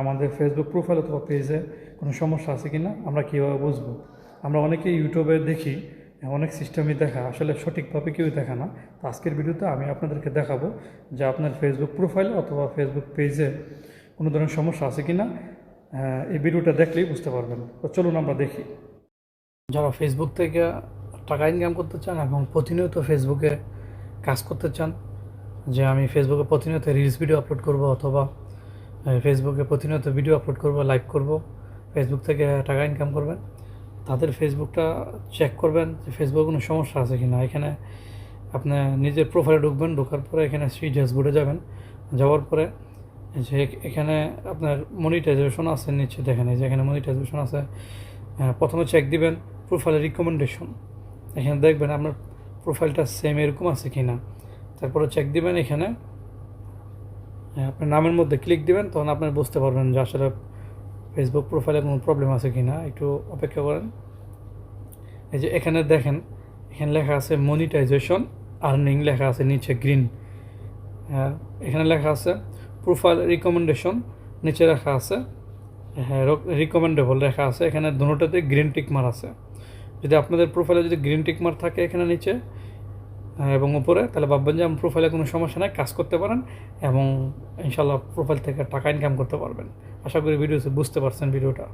আমাদের Facebook profile অথবা পেজে কোনো সমস্যা আছে কি না আমরা কীভাবে বুঝব? আমরা অনেকেই ইউটিউবে দেখি, অনেক সিস্টেমই দেখা। আসলে সঠিকভাবে কেউ দেখা না। তো আজকের ভিডিওতে আমি আপনাদেরকে দেখাবো যে আপনার ফেসবুক প্রোফাইল অথবা ফেসবুক পেজে কোনো ধরনের সমস্যা আছে কি না এই ভিডিওটা দেখলেই বুঝতে পারবেন। তো চলুন আমরা দেখি। যারা ফেসবুক থেকে টাকা ইনকাম করতে চান এবং প্রতিনিয়ত ফেসবুকে কাজ করতে চান, যে আমি ফেসবুকে প্রতিনিয়ত রিলস ভিডিও আপলোড করব অথবা ফেসবুকে প্রতিনিয়ত ভিডিও আপলোড করব লাইভ করব। ফেসবুক থেকে টাকা ইনকাম করবেন। তাদের ফেসবুকটা চেক করবেন যে ফেসবুকে কোনো সমস্যা আছে কি না এখানে আপনি নিজের প্রোফাইলে ঢুকবেন ঢোকার পরে এখানে সুইচ ড্যাশবোর্ডে যাবেন। যাওয়ার পরে যে এখানে আপনার মনিটাইজেশন আছে নিচে দেখেন এই যে এখানে মনিটাইজেশন আছে। প্রথমে চেক দিবেন প্রোফাইলের রিকমেন্ডেশন এখানে দেখবেন আপনার প্রোফাইলটা সেম এরকম আছে কি না তারপরে চেক দিবেন এখানে হ্যাঁ, আপনার নামের মধ্যে ক্লিক দিবেন, তখন আপনি বুঝতে পারবেন যে আসলে ফেসবুক প্রোফাইলে কোনো প্রবলেম আছে কি না একটু অপেক্ষা করেন। এই যে এখানে দেখেন, এখানে লেখা আছে মনিটাইজেশন আর্নিং লেখা আছে নিচে গ্রিন হ্যাঁ এখানে লেখা আছে প্রোফাইল রিকমেন্ডেশন নিচে লেখা আছে হ্যাঁ রিকমেন্ডেবল লেখা আছে। এখানে দুটোতে গ্রিন টিক মার আছে। যদি আপনাদের প্রোফাইলে যদি গ্রিন টিক মার থাকে এখানে নিচে এবং উপরে, তাহলে ভাববেন যে প্রোফাইলে কোনো সমস্যা নাই, কাজ করতে পারেন এবং ইনশাল্লাহ প্রোফাইল থেকে টাকা ইনকাম করতে পারবেন। আশা করি ভিডিওতে বুঝতে পারছেন ভিডিওটা।